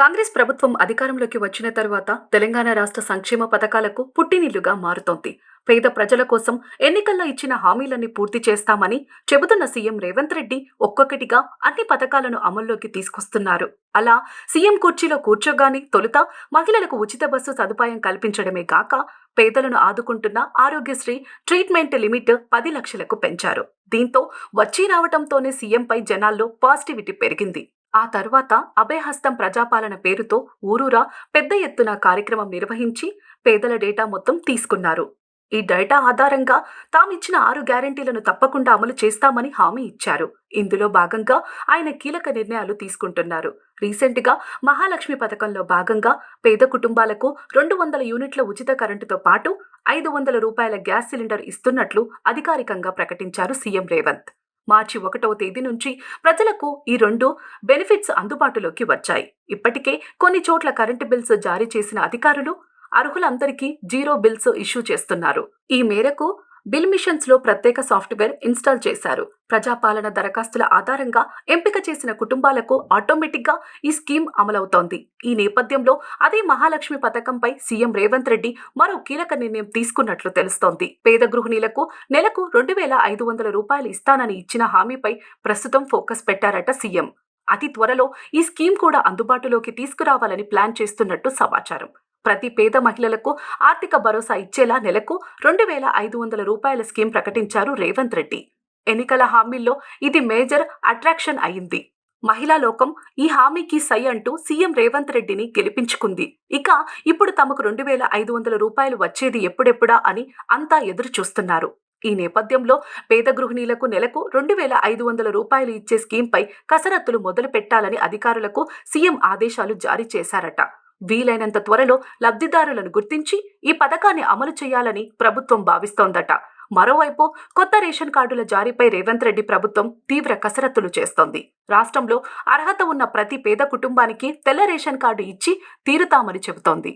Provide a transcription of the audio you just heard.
కాంగ్రెస్ ప్రభుత్వం అధికారంలోకి వచ్చిన తర్వాత తెలంగాణ రాష్ట్ర సంక్షేమ పథకాలకు పుట్టినిల్లుగా మారుతోంది. పేద ప్రజల కోసం ఎన్నికల్లో ఇచ్చిన హామీలన్నీ పూర్తి చేస్తామని చెబుతున్న సీఎం రేవంత్ రెడ్డి ఒక్కొక్కటిగా అన్ని పథకాలను అమల్లోకి తీసుకొస్తున్నారు. అలా సీఎం కుర్చీలో కూర్చోగానే తొలుత మహిళలకు ఉచిత బస్సు సదుపాయం కల్పించడమే కాక పేదలను ఆదుకుంటున్న ఆరోగ్యశ్రీ ట్రీట్మెంట్ లిమిట్ పది లక్షలకు పెంచారు. దీంతో వచ్చి రావటంతోనే సీఎంపై జనాల్లో పాజిటివిటీ పెరిగింది. ఆ తర్వాత అభయహస్తం ప్రజాపాలన పేరుతో ఊరూరా పెద్ద ఎత్తున కార్యక్రమం నిర్వహించి పేదల డేటా మొత్తం తీసుకున్నారు. ఈ డేటా ఆధారంగా తామిచ్చిన ఆరు గ్యారంటీలను తప్పకుండా అమలు చేస్తామని హామీ ఇచ్చారు. ఇందులో భాగంగా ఆయన కీలక నిర్ణయాలు తీసుకుంటున్నారు. రీసెంట్గా మహాలక్ష్మి పథకంలో భాగంగా పేద కుటుంబాలకు రెండు వందల యూనిట్ల ఉచిత కరెంటుతో పాటు ఐదు వందల రూపాయల గ్యాస్ సిలిండర్ ఇస్తున్నట్లు అధికారికంగా ప్రకటించారు సీఎం రేవంత్. మార్చి ఒకటవ తేదీ నుంచి ప్రజలకు ఈ రెండు బెనిఫిట్స్ అందుబాటులోకి వచ్చాయి. ఇప్పటికే కొన్ని చోట్ల కరెంటు బిల్స్ జారీ చేసిన అధికారులు అర్హులందరికీ జీరో బిల్స్ ఇష్యూ చేస్తున్నారు. ఈ మేరకు బిల్ మిషన్స్లో ప్రత్యేక సాఫ్ట్వేర్ ఇన్స్టాల్ చేశారు. ప్రజాపాలన దరఖాస్తుల ఆధారంగా ఎంపిక చేసిన కుటుంబాలకు ఆటోమేటిక్గా ఈ స్కీమ్ అమలవుతోంది. ఈ నేపథ్యంలో అదే మహాలక్ష్మి పథకంపై సీఎం రేవంత్ రెడ్డి మరో కీలక నిర్ణయం తీసుకున్నట్లు తెలుస్తోంది. పేద గృహిణీలకు నెలకు రెండు వేల ఐదు వందల రూపాయలు ఇస్తానని ఇచ్చిన హామీపై ప్రస్తుతం ఫోకస్ పెట్టారట సీఎం. అతి త్వరలో ఈ స్కీమ్ కూడా అందుబాటులోకి తీసుకురావాలని ప్లాన్ చేస్తున్నట్టు సమాచారం. ప్రతి పేద మహిళలకు ఆర్థిక భరోసా ఇచ్చేలా నెలకు రెండు వేల ఐదు వందల రూపాయల స్కీమ్ ప్రకటించారు రేవంత్ రెడ్డి. ఎన్నికల హామీల్లో ఇది మేజర్ అట్రాక్షన్ అయింది. మహిళా లోకం ఈ హామీకి సై అంటూ సీఎం రేవంత్ రెడ్డిని గెలిపించుకుంది. ఇక ఇప్పుడు తమకు రెండు వేల ఐదు వందల రూపాయలు వచ్చేది ఎప్పుడెప్పుడా అని అంతా ఎదురు చూస్తున్నారు ఈ నేపథ్యంలో పేద గృహిణీలకు నెలకు రెండు వేల ఐదు వందల రూపాయలు ఇచ్చే స్కీంపై కసరత్తులు మొదలు పెట్టాలని అధికారులకు సీఎం ఆదేశాలు జారీ చేశారట. వీలైనంత త్వరలో లబ్ధిదారులను గుర్తించి ఈ పథకాన్ని అమలు చేయాలని ప్రభుత్వం భావిస్తోందట. మరోవైపు కొత్త రేషన్ కార్డుల జారీపై రేవంత్ రెడ్డి ప్రభుత్వం తీవ్ర కసరత్తులు చేస్తోంది. రాష్ట్రంలో అర్హత ఉన్న ప్రతి పేద కుటుంబానికి తెల్ల రేషన్ కార్డు ఇచ్చి తీరుతామని చెబుతోంది.